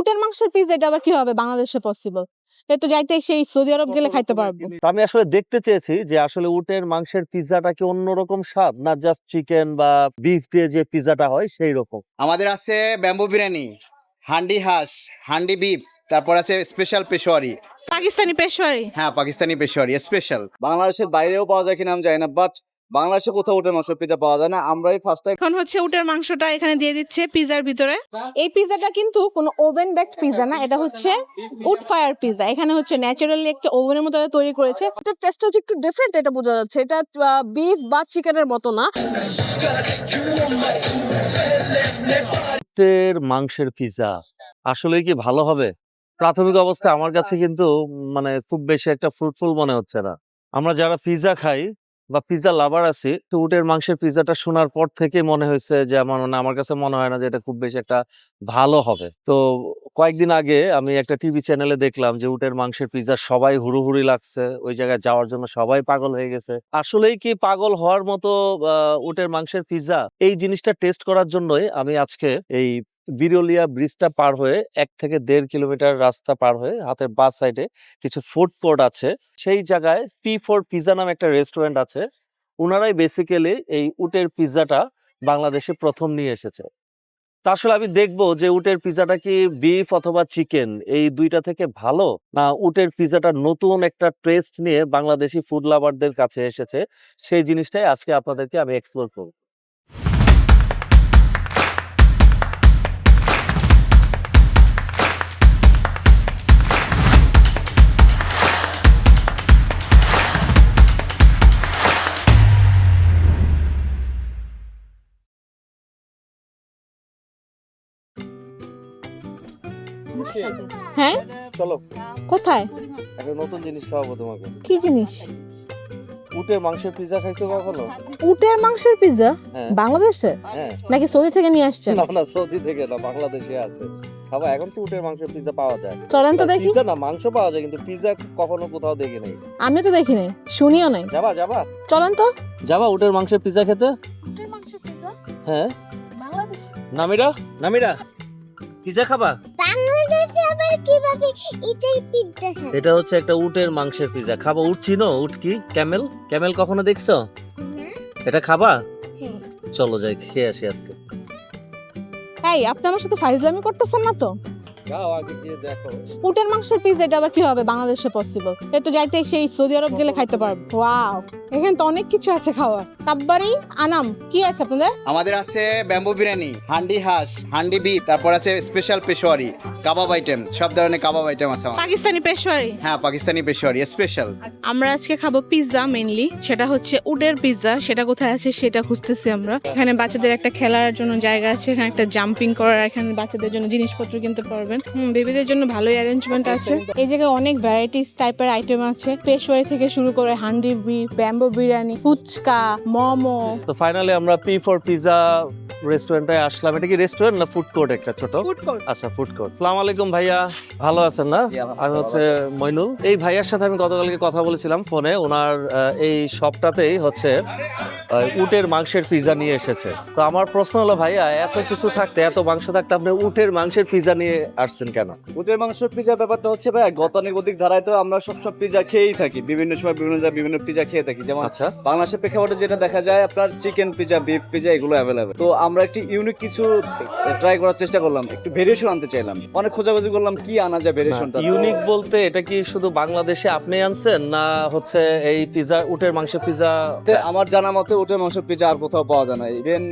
উটের মাংসের পিজা এটা আবার কি হবে বাংলাদেশে পসিবল তো যাইতে সেই সৌদি আরব গেলে খাইতে পারব। আমি আসলে দেখতে চেয়েছি যে আসলে উটের মাংসের পিৎজাটা কি অন্যরকম স্বাদ? না জাস্ট চিকেন বা বিফ দিয়ে যে পিৎজাটা হয় সেই রকম। আমাদের আছে ব্যাম্বু বিরিয়ানি হান্ডি হাঁস হান্ডি বিফ তারপর আছে স্পেশাল পেশোয়ারি পাকিস্তানি পেশোয়ারি হ্যাঁ পাকিস্তানি পেশোয়ারি স্পেশাল বাংলাদেশের বাইরেও পাওয়া যায় কিনা আমি জানি না বাট বাংলাদেশে কোথাও উঠে মাংস পিজা পাওয়া যায় না। আমরাই ফার্স্ট টাইম এখন হচ্ছে উটের মাংসটা এখানে দিয়ে দিচ্ছে পিজার ভিতরে। এই পিজাটা কিন্তু কোনো ওভেন বেকড পিজা না এটা হচ্ছে উড ফায়ার পিজা এখানে হচ্ছে ন্যাচারালি একটা ওভেনের মতো তৈরি করেছে। এটা টেস্ট হচ্ছে একটু ডিফারেন্ট এটা বোঝা যাচ্ছে। এটা বিফ বা চিকেনের মতো না। উটের মাংসের পিৎজা আসলে কি ভালো হবে? প্রাথমিক অবস্থায় আমার কাছে কিন্তু মানে খুব বেশি একটা ফ্রুটফুল মনে হচ্ছে না। আমরা যারা পিৎজা খাই বা পিৎজা লাভার আছি, তো উটের মাংসের পিৎজাটা শোনার পর থেকে মনে হয়েছে যে আমার মানে আমার কাছে মনে হয় না যে এটা খুব বেশি একটা ভালো হবে। তো কয়েকদিন আগে আমি একটা টিভি চ্যানেলে দেখলাম যে উটের মাংসের পিৎজা সবাই হুড়ুহুড়ি লাগছে, ওই জায়গায় যাওয়ার জন্য সবাই পাগল হয়ে গেছে। আসলেই কি পাগল হওয়ার মতো উটের মাংসের পিৎজা এই জিনিসটা টেস্ট করার জন্যই আমি আজকে এই বিরলিয়া ব্রিজটা পার হয়ে এক থেকে দেড় কিলোমিটার রাস্তা পার হয়ে হাতের বাস সাইডে কিছু ফুড কোর্ট আছে। সেই জায়গায় পি ফোর পিজা নামে একটা রেস্টুরেন্ট আছে। ওনারাই বেসিক্যালি এই উটের পিৎজাটা বাংলাদেশে প্রথম নিয়ে এসেছে। তা আসলে আমি দেখব যে উটের পিৎজাটা কি বিফ অথবা চিকেন এই দুইটা থেকে ভালো, না উটের পিৎজাটা নতুন একটা টেস্ট নিয়ে বাংলাদেশি ফুড লাভারদের কাছে এসেছে। সেই জিনিসটাই আজকে আপনাদেরকে আমি এক্সপ্লোর করব। হ্যাঁ? চলো। কোথায়? একটা নতুন জিনিস খাওয়াবো তোমাকে। কি জিনিস? উটের মাংসের পিৎজা খাইছো কখনো? উটের মাংসের পিজা হ্যাঁ। বাংলাদেশে? হ্যাঁ। নাকি সৌদি থেকে নিয়ে আসছেন? না না সৌদি থেকে না বাংলাদেশে আছে। খাবা এখন তো উটের মাংসের পিৎজা পাওয়া যায়। চলেন তো দেখি। পিৎজা না মাংস পাওয়া যায় কিন্তু পিৎজা কখনো কোথাও দেখি নাই। আমি তো দেখি নাই শুনিও নাই। যাবা যাবা। চলেন তো। যাবা উটের মাংসের পিৎজা খেতে? উটের মাংসের পিজা হ্যাঁ। বাংলাদেশ? নামিরা? নামিরা পিৎজা খাবা? কীভাবে ইটের পিজ্জা খায় এটা হচ্ছে একটা উটের মাংসের পিৎজা। খাবা উট চিনো? উট কি? ক্যামেল? ক্যামেল কখনো দেখছ? এটা খাবা? হ্যাঁ। চলো যাই খেয়ে আসি আজকে। এই আপনি আমার সাথে ফাইজলামি করতেছেন না তো? যাও আগে গিয়ে দেখো। উটের মাংসের পিজা এটা আবার কি হবে বাংলাদেশে পসিবল এ তো যাইতে সেই সৌদি আরব গেলে খাইতে পারব। ওয়াও এখানে তো অনেক কিছু আছে খাওয়ার। কাব্বারি আনাম কি আছে আপনাদের? আমাদের আছে ব্যাম্বু বিরিয়ানি হান্ডি হাঁস হান্ডি বিফ তারপর আছে স্পেশাল পেশোয়ারি কাবাব আইটেম সব ধরনের কাবাব আইটেম আছে আমাদের। পাকিস্তানি পেশোয়ারি? হ্যাঁ পাকিস্তানি পেশোয়ারি স্পেশাল আমরা আজকে খাব পিৎজা মেইনলি সেটা হচ্ছে উডের পিৎজা সেটা কোথায় আছে সেটা খুঁজতেছি আমরা। এখানে বাচ্চাদের একটা খেলার জন্য জায়গা আছে এখানে একটা জাম্পিং করার এখানে বাচ্চাদের জন্য জিনিসপত্র কিনতে পারবেন। হুম বেবিদের জন্য ভালোই অ্যারেঞ্জমেন্ট আছে। এই জায়গায় অনেক ভ্যারাইটিস টাইপের আইটেম আছে। পেশোয়ারি থেকে শুরু করে হান্ডি বিফ ব্যাম্বো বিরিয়ানি ফুচকা মোমো। তো ফাইনালি আমরা পি ফর পিজা রেস্টুরেন্টে আসলাম। এটা কি রেস্টুরেন্ট না ফুড কোর্ট একটা ছোট? আচ্ছা ফুড কোর্ট সালাম আলাইকুম ভাইয়া। ভালো আছেন না? আমি হচ্ছে মইনুল এই ভাইয়ার সাথে আমি গতকালকে কথা বলেছিলাম ফোনে। ওনার আহ, এই শপটাতেই হচ্ছে উটের মাংসের পিজা নিয়ে এসেছে। তো আমার প্রশ্ন হলো ভাইয়া এত কিছু থাকতে এত মাংস থাকতে আপনি উটের মাংসের পিজা নিয়ে আসছেন কেন? উটের মাংস পিজা ব্যাপারটা হচ্ছে ভাই গতানুগতিক ধারায় তো আমরা সব সব পিজা খেয়েই থাকি। বিভিন্ন সময় বিভিন্ন জায়গায় বিভিন্ন পিজা খেয়ে থাকি। যেমন আচ্ছা। বাংলাদেশের প্রেক্ষাপটে যেটা দেখা যায় আপনার চিকেন পিজা বিফ পিজা এগুলো অ্যাভেলেবেল তো আমরা একটি ইউনিক কিছু ট্রাই করার চেষ্টা করলাম একটু ভেরিয়েশন আনতে চাইলাম। অনেক খোঁজাখুঁজি করলাম কি আনা যায় ভেরিয়েশনটা ইউনিক বলতে এটা কি শুধু বাংলাদেশে আপনি আনছেন না হচ্ছে এই পিজা উটের মাংসের পিজা আমার জানা মতে উটের মাংস পিজা আর কোথাও পাওয়া যায় না। ইভেন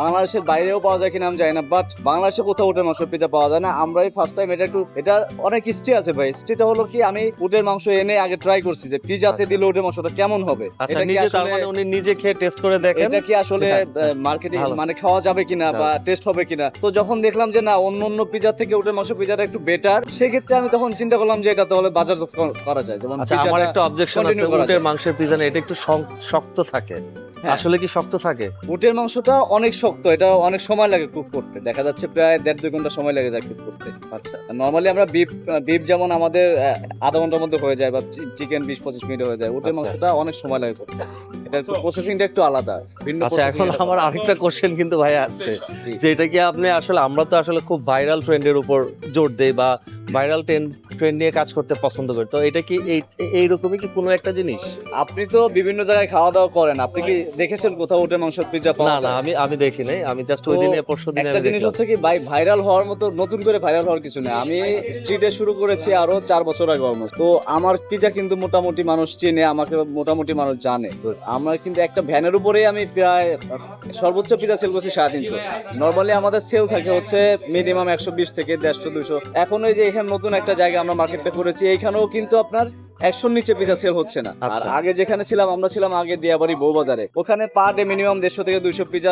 বাংলাদেশের বাইরেও পাওয়া যায় কিনা আমি জানি না বাট বাংলাদেশে কোথাও উটের মাংস পিজা পাওয়া যায় না। আমরাই ফার্স্ট টাইম এটা একটু এটা অনেক হিস্ট্রি আছে ভাই। হিস্ট্রিটা হলো কি আমি উটের মাংস এনে আগে ট্রাই করছি যে পিজাতে দিলে উটের মাংসটা কেমন হবে। আচ্ছা এটা কি আসলে- মানে উনি নিজে খেয়ে টেস্ট করে দেখেন। এটা কি আসলে হ্যাঁ, মার্কেটে মানে খাওয়া যাবে কিনা বা টেস্ট হবে কিনা। তো যখন দেখলাম যে না অন্য অন্য পিজা থেকে উটের মাংস পিজাটা একটু বেটার সেক্ষেত্রে আমি তখন চিন্তা করলাম যে এটা তাহলে বাজার করা যায়। যেমন আচ্ছা আমার একটা অবজেকশন আছে উটের মাংসের পিজা এটা একটু শক্ত থাকে। হ্যাঁ। আসলে কি শক্ত থাকে? উটের মাংসটা অনেক শক্ত এটা অনেক সময় লাগে কুক করতে। দেখা যাচ্ছে প্রায় দেড় দুই ঘণ্টা সময় লেগে যায় কুক করতে। আচ্ছা নর্মালি আমরা বিফ বিফ যেমন আমাদের আধা ঘণ্টার মধ্যে হয়ে যায় বা চিকেন বিশ পঁচিশ মিনিট হয়ে যায় ওদের আচ্ছা। মাংসটা অনেক সময় লাগে করতে। এটা প্রসেসিংটা একটু আলাদা ভিন্ন আচ্ছা এখন আমার আরেকটা কোশ্চেন কিন্তু ভাই আসছে যে এটা কি আপনি আসলে আমরা তো আসলে খুব ভাইরাল ট্রেন্ডের উপর জোর দেই বা ভাইরাল ট্রেন্ড ট্রেন্ড নিয়ে কাজ করতে পছন্দ করি। তো এটা কি এই এইরকমই কি কোনো একটা জিনিস? আপনি তো বিভিন্ন জায়গায় খাওয়া দাওয়া করেন। আপনি কি দেখেছেন কোথাও ওটা মাংস পিজ্জা না পাওয়া না যায়? আমি আমি দেখি নাই। আমি জাস্ট ওই দিনে পরশু দিনে একটা জিনিস হচ্ছে কি ভাই ভাইরাল হওয়ার মতো নতুন করে ভাইরাল হওয়ার কিছু নেই। আমি স্ট্রিটে শুরু করেছি আরও চার বছর আগে অলমোস্ট তো আমার পিজা কিন্তু মোটামুটি মানুষ চেনে আমাকে মোটামুটি মানুষ জানে। আমরা কিন্তু একটা ভ্যানের উপরেই আমি প্রায় সর্বোচ্চ পিজা সেল করছি সাড়ে তিনশো। নর্মালি আমাদের সেল থাকে হচ্ছে মিনিমাম একশো বিশ থেকে দেড়শো দুশো এখন ওই যে এখানে নতুন একটা জায়গা আমরা মার্কেটে করেছি এইখানেও কিন্তু আপনার একশোর নিচে পিজা সেল হচ্ছে না। আর আচ্ছা। আগে যেখানে ছিলাম আমরা ছিলাম আগে দিয়াবাড়ি বউবাজারে ওখানে পার ডে মিনিমাম দেড়শো থেকে দুইশো পিজা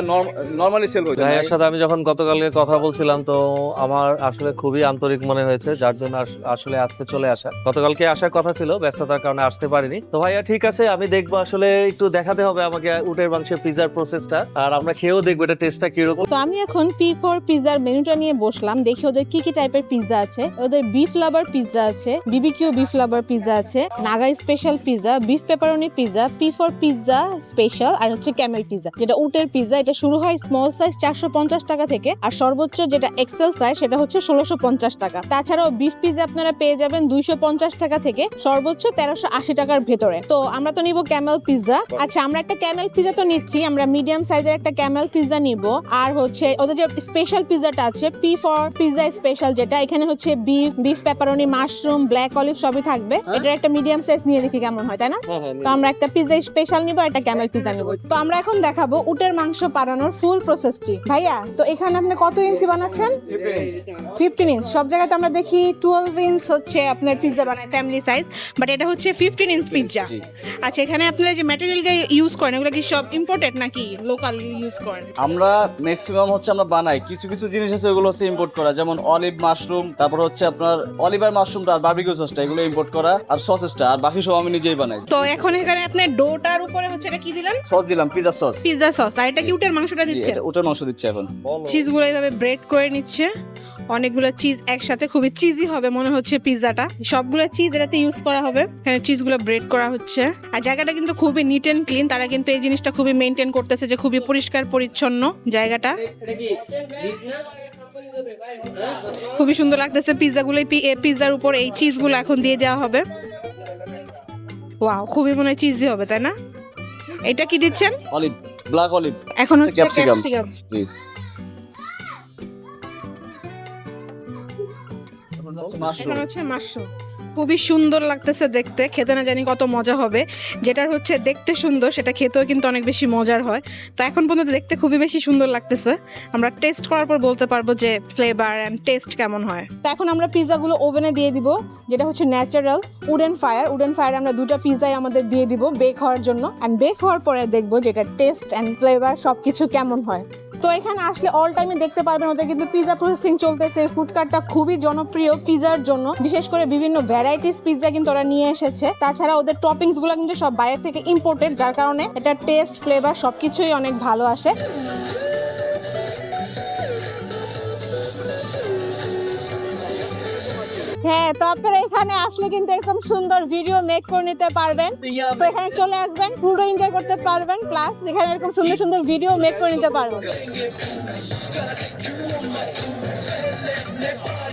নর্মালি সেল হচ্ছে ভাইয়ের সাথে আমি যখন গতকালকে কথা বলছিলাম তো আমার আসলে খুবই আন্তরিক মনে হয়েছে যার জন্য আসলে আজকে চলে আসা। গতকালকে আসার কথা ছিল ব্যস্ততার কারণে আসতে পারিনি। তো ভাইয়া ঠিক আছে আমি দেখব আসলে একটু দেখাতে হবে আমাকে উটের মাংসের পিজার প্রসেসটা আর আমরা খেয়েও দেখব এটা টেস্টটা কীরকম। তো আমি এখন পি ফোর পিজার মেনুটা নিয়ে বসলাম দেখি ওদের কি কি টাইপের পিজা আছে। ওদের বিফ লাভার পিজা আছে বিবিকিউ বিফ লাভার পিজা আছে Naga special pizza beef pepperoni pizza P for pizza special আর হচ্ছে ক্যামেল পিজা যেটা উটের পিজা এটা শুরু হয় স্মল সাইজ চারশো পঞ্চাশ টাকা থেকে আর সর্বোচ্চ যেটা এক্সেল সাইজ সেটা হচ্ছে ষোলোশো পঞ্চাশ টাকা। তাছাড়াও বিফ পিজা আপনারা পেয়ে যাবেন দুইশো পঞ্চাশ টাকা থেকে সর্বোচ্চ তেরোশো আশি টাকার ভেতরে। তো আমরা তো নিব ক্যামেল পিজা আচ্ছা আমরা একটা ক্যামেল পিজা তো নিচ্ছি আমরা মিডিয়াম সাইজের একটা ক্যামেল পিজা নিব। আর হচ্ছে ওদের যে স্পেশাল পিজাটা আছে পি ফর পিজা স্পেশাল যেটা এখানে হচ্ছে beef beef pepperoni mushroom black olive সবই থাকবে। এটার একটা মিডিয়াম সাইজ নিয়ে দেখি কেমন হয় তাই না? তো আমরা একটা পিজা স্পেশাল নিব একটা ক্যামেল পিজা নিব। তো আমরা এখন দেখাবো উটের মাংস পাড়ানোর ফুল প্রসেসটি ভাইয়া তো এখানে আপনি কত ইঞ্চি বানাচ্ছেন? ফিফটিন ইঞ্চ সব জায়গাতে আমরা দেখি টুয়েলভ ইঞ্চ হচ্ছে আপনার পিজা বানায় ফ্যামিলি সাইজ বাট এটা হচ্ছে ফিফটিন ইঞ্চ পিজা আচ্ছা এখানে আপনারা যে ম্যাটেরিয়াল ইউজ করেন এগুলো কি সব ইম্পোর্টেড নাকি লোকাল ইউজ করেন? আমরা ম্যাক্সিমাম হচ্ছে আমরা বানাই। কিছু কিছু জিনিস আছে ওগুলো হচ্ছে ইম্পোর্ট করা। যেমন অলিভ মাশরুম তারপর হচ্ছে আপনার অলিভার মাশরুমটা আর বারবিকিউ সসটা এগুলো ইম্পোর্ট করা। আর সসেসটা আর বাকি সব আমি নিজেই বানাই। তো এখন এখানে আপনার ডোটার উপরে হচ্ছে এটা কি দিলেন? সস দিলাম পিজা সস পিজা সস আর এটা কি উটের মাংসটা দিচ্ছে? ওটার মাংস দিচ্ছে এখন। চিজগুলো এইভাবে ব্রেড করে নিচ্ছে। অনেকগুলো চিজ একসাথে খুবই চিজি হবে মনে হচ্ছে পিৎজাটা সবগুলো চিজ এটাতে ইউজ করা হবে। এখানে চিজগুলো ব্রেড করা হচ্ছে। আর জায়গাটা কিন্তু খুবই নিট অ্যান্ড ক্লিন তারা কিন্তু এই জিনিসটা খুবই মেনটেন করতেছে যে খুবই পরিষ্কার পরিচ্ছন্ন জায়গাটা। খুবই সুন্দর লাগতেছে পিৎজাগুলো পিৎজার উপর এই চিজগুলো এখন দিয়ে দেওয়া হবে। ওয়াও খুবই মনে হয় চিজি হবে তাই না? এটা কি দিচ্ছেন? অলিভ ব্ল্যাক অলিভ এখন হচ্ছে। ক্যাপসিকাম জি। এখন হচ্ছে মাশরুম খুবই সুন্দর লাগতেছে দেখতে। খেতে না জানি কত মজা হবে। যেটার হচ্ছে দেখতে সুন্দর, সেটা খেতেও কিন্তু অনেক বেশি মজার হয়। তো এখন পর্যন্ত দেখতে খুবই বেশি সুন্দর লাগতেছে। আমরা টেস্ট করার পর বলতে পারব যে ফ্লেভার অ্যান্ড টেস্ট কেমন হয়। তো এখন আমরা পিৎজাগুলো ওভেনে দিয়ে দিব, যেটা হচ্ছে natural wooden fire wooden fire আমরা দুটো পিৎজাই আমাদের দিয়ে দিব বেক হওয়ার জন্য। অ্যান্ড বেক হওয়ার পরে দেখব যেটা টেস্ট অ্যান্ড ফ্লেভার সব কিছু কেমন হয়। তো এখানে আসলে অল টাইমে দেখতে পারবেন ওদের কিন্তু পিজা প্রসেসিং চলতেছে ফুড কার্টটা খুবই জনপ্রিয় পিজার জন্য। বিশেষ করে বিভিন্ন ভ্যারাইটিস পিজা কিন্তু ওরা নিয়ে এসেছে। তাছাড়া ওদের টপিংসগুলো কিন্তু সব বাইরে থেকে ইম্পোর্টেড যার কারণে এটা টেস্ট ফ্লেভার সবকিছুই অনেক ভালো আসে। হ্যাঁ তো আপনারা এখানে আসলে কিন্তু এরকম সুন্দর ভিডিও মেক করে নিতে পারবেন তো এখানে চলে আসবেন পুরো এনজয় করতে পারবেন প্লাস এখানে এরকম সুন্দর সুন্দর ভিডিও মেক করে নিতে পারবেন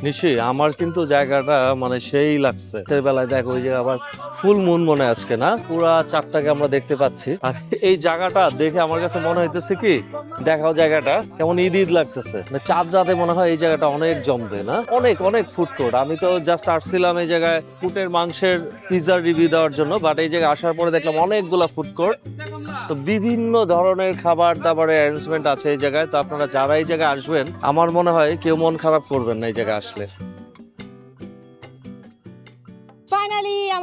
নিশি, আমার কিন্তু জায়গাটা মানে সেই লাগছে। বেলায় দেখো, ওই যে আবার ফুল মুন মনে আজকে, না? পুরা চারটাকে আমরা দেখতে পাচ্ছি। আর এই জায়গাটা দেখে আমার কাছে মনে হইতেছে কি, দেখাও জায়গাটা, কেমন ঈদ ঈদ লাগতেছে। মানে চাঁদ রাতে মনে হয় এই জায়গাটা অনেক জমবে, না? অনেক অনেক ফুড আমি তো জাস্ট আসছিলাম এই জায়গায় ফুটের মাংসের পিজার রিভিউ দেওয়ার জন্য বাট এই জায়গায় আসার পরে দেখলাম অনেকগুলা ফুড কোর্ট তো বিভিন্ন ধরনের খাবার দাবারের অ্যারেঞ্জমেন্ট আছে এই জায়গায়। তো আপনারা যারা এই জায়গায় আসবেন, আমার মনে হয় কেউ মন খারাপ করবেন না এই জায়গায় আসলে।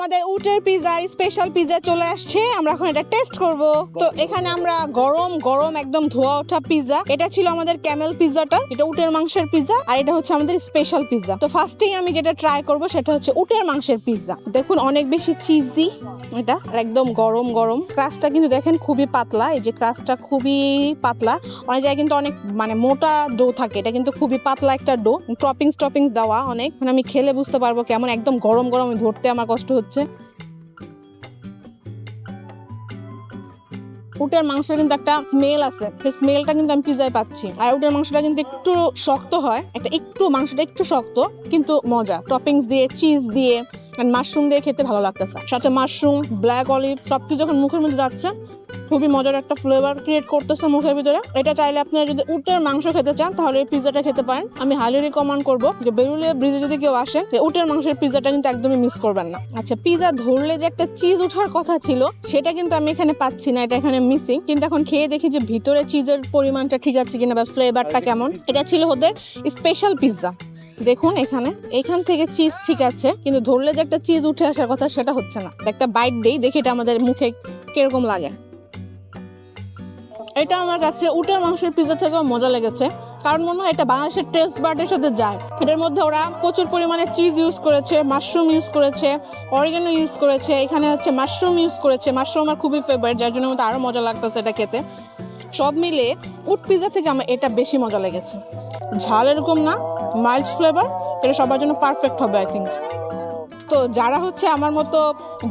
আমাদের উটের পিজা স্পেশাল পিজা চলে আসছে। আমরা এখন এটা টেস্ট করব। তো এখানে আমরা গরম গরম একদম ধোয়া ওঠা পিজা এটা ছিল আমাদের ক্যামেল পিজাটা এটা উটের মাংসের পিজা আর এটা হচ্ছে আমাদের স্পেশাল পিজা তো ফার্স্টেই আমি যেটা ট্রাই করব সেটা হচ্ছে উটের মাংসের পিজা দেখুন, অনেক বেশি চিজি এটা। একদম গরম গরম। ক্রাস্টটা কিন্তু দেখেন খুবই পাতলা। এই যে ক্রাস্টটা খুবই পাতলা। অনেক জায়গায় কিন্তু অনেক মানে মোটা ডো থাকে। এটা কিন্তু খুবই পাতলা একটা ডো টপিংস টপিংস দেওয়া অনেক। মানে আমি খেলে বুঝতে পারব কেমন একদম গরম গরম ধরতে আমার কষ্ট হচ্ছে। উটের মাংসটা কিন্তু একটা স্মেল আছে। সেই স্মেলটা কিন্তু আমি পিজায় পাচ্ছি। আর উটের মাংসটা কিন্তু একটু শক্ত হয়। একটা একটু, মাংসটা একটু শক্ত, কিন্তু মজা। টপিংস দিয়ে চিজ দিয়ে মাশরুম দিয়ে খেতে ভালো লাগতেছে। সাথে মাশরুম ব্ল্যাক অলিভ সবকিছু যখন মুখের মধ্যে যাচ্ছে খুবই মজার একটা ফ্লেভার ক্রিয়েট করতেছে মুখের ভিতরে। এটা চাইলে আপনারা যদি উটের মাংস খেতে চান, তাহলে এই পিজাটা খেতে পারেন। আমি হাইলি রিকমেন্ড করব যে বেরুলিয়া ব্রিজে যদি কেউ আসেন যে উটের মাংসের পিজাটা কিন্তু একদমই মিস করবেন না। আচ্ছা পিজা ধরলে যে একটা চিজ উঠার কথা ছিল, সেটা কিন্তু আমি এখানে পাচ্ছি না, এটা এখানে মিসিং কিন্তু এখন খেয়ে দেখি যে ভিতরে চিজের পরিমাণটা ঠিক আছে কিনা বা ফ্লেভারটা কেমন। এটা ছিল ওদের স্পেশাল পিৎজা দেখুন এখানে, এখান থেকে চিজ ঠিক আছে, কিন্তু ধরলে যে একটা চিজ উঠে আসার কথা, সেটা হচ্ছে না। একটা বাইট দেই, দেখি এটা আমাদের মুখে কীরকম লাগে। এটা আমার কাছে উটের মাংসের পিজা থেকেও মজা লেগেছে। কারণ মনে হয় এটা বাংলাদেশের টেস্ট বার্ডের সাথে যায়। এটার মধ্যে ওরা প্রচুর পরিমাণে চিজ ইউজ করেছে মাশরুম ইউজ করেছে অরিগানো ইউজ করেছে, এখানে হচ্ছে মাশরুম ইউজ করেছে। মাশরুম আমার খুবই ফেভারিট যার জন্য মতো আরও মজা লাগতেছে এটা খেতে। সব মিলে উট পিজা থেকে আমার এটা বেশি মজা লেগেছে। ঝাল এরকম না মাইল্ড ফ্লেভার এটা সবার জন্য পারফেক্ট হবে আই থিঙ্ক তো যারা হচ্ছে আমার মতো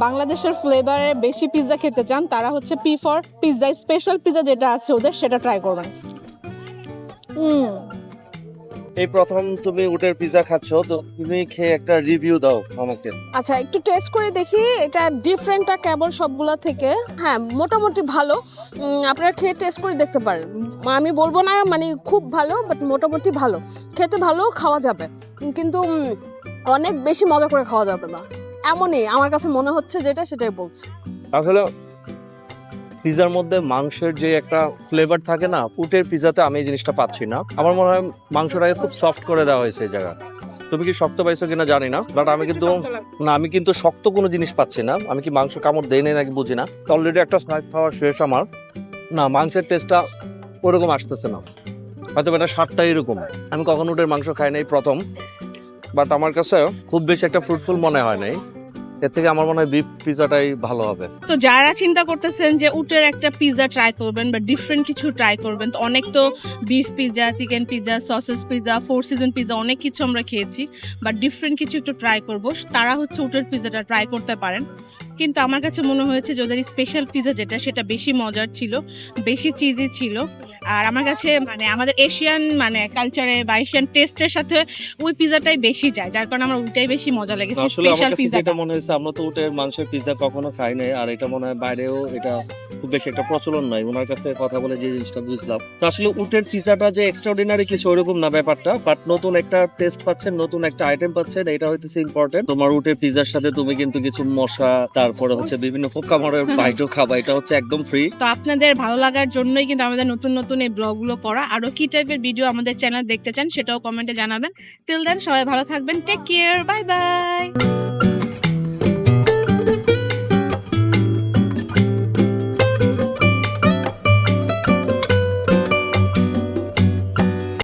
বাংলাদেশের ফ্লেভারে বেশি পিৎজা খেতে চান তারা হচ্ছে P for pizza special pizza যেটা আছে ওদের সেটা ট্রাই করবেন। এই প্রথম তুমি উটের পিজা খাচ্ছ তো তুমি খেয়ে একটা রিভিউ দাও আমাকে। আচ্ছা একটু টেস্ট করে দেখি এটা ডিফারেন্টটা কেবল সবগুলা থেকে? হ্যাঁ মোটামুটি ভালো। আপনারা খেয়ে টেস্ট করে দেখতে পারেন। আমি বলব না মানে খুব ভালো বাট মোটামুটি ভালো। খেতে ভালো খাওয়া যাবে। কিন্তু অনেক বেশি মজা করে খাওয়া যাবে না। এমনই আমার কাছে মনে হচ্ছে যেটা সেটাই বলছি। আসলে পিজার মধ্যে মাংসের যে একটা ফ্লেভার থাকে না উটের পিজাতে আমি এই জিনিসটা পাচ্ছি না। আমার মনে হয় মাংসটাকে খুব সফট করে দেওয়া হয়েছে এই জায়গা তুমি কি শক্ত পাইছো কিনা জানি না বাট আমি কিন্তু না আমি কিন্তু শক্ত কোনো জিনিস পাচ্ছি না। আমি কি মাংস কামড় দেই নাই নাকি বুঝি না। অলরেডি একটা স্ন্যাক খাওয়া শেষ আমার। না মাংসের টেস্টটা ওরকম আসতেছে না। হয়তো এটা স্বাদটা এরকম। আমি কখনো উটের মাংস খাই নাই প্রথম। বাট আমার কাছে খুব বেশি একটা ফ্রুটফুল মনে হয় নাই। এর থেকে আমার মনে হয় বিফ পিজাটাই ভালো হবে। তো যারা চিন্তা করতেছেন যে উটের একটা পিৎজা ট্রাই করবেন বা ডিফারেন্ট কিছু ট্রাই করবেন, তো অনেক তো beef pizza chicken pizza sausage pizza four season pizza অনেক কিছু আমরা খেয়েছি বা ডিফারেন্ট কিছু একটু ট্রাই করব। তারা হচ্ছে উটের পিজাটা ট্রাই করতে পারেন। কিন্তু আমার কাছে মনে হয়েছে যে ওদের স্পেশাল পিৎজা যেটা সেটা বেশি মজার ছিল বেশি চিজি ছিল। আর আমার কাছে মানে আমাদের এশিয়ান মানে কালচারে বা এশিয়ান টেস্টের সাথে ওই পিৎজাটাই বেশি যায় যার কারণে আমার ওইটাই বেশি মজা লেগেছে স্পেশাল পিৎজাটা যেটা মনে হয়েছে আমরা তো উটের মাংসের পিৎজা কখনো খাই নাই আর এটা মনে হয় বাইরেও এটা খুব বেশি একটা প্রচলন নয়। ওনার কাছ থেকে কথা বলে যে জিনিসটা বুঝলাম। তো আসলে উটের পিৎজাটা যে এক্সট্রাঅর্ডিনারি কিছু ওরকম না ব্যাপারটা বাট নতুন একটা টেস্ট পাচ্ছেন নতুন একটা আইটেম পাচ্ছেন এটা হইতেছে ইম্পর্টেন্ট তোমার উটের পিৎজার সাথে তুমি কিন্তু কিছু মশা তারপরে হচ্ছে বিভিন্ন পোকামাকড়ের বাইটও খাবা এটা হচ্ছে একদম ফ্রি তো আপনাদের ভালো লাগার জন্যই কিন্তু আমাদের নতুন নতুন এই ব্লগগুলো করা। আরও কি টাইপের ভিডিও আমাদের চ্যানেল দেখতে চান সেটাও কমেন্টে জানাবেন। টিল দেন সবাই ভালো থাকবেন। Take care bye bye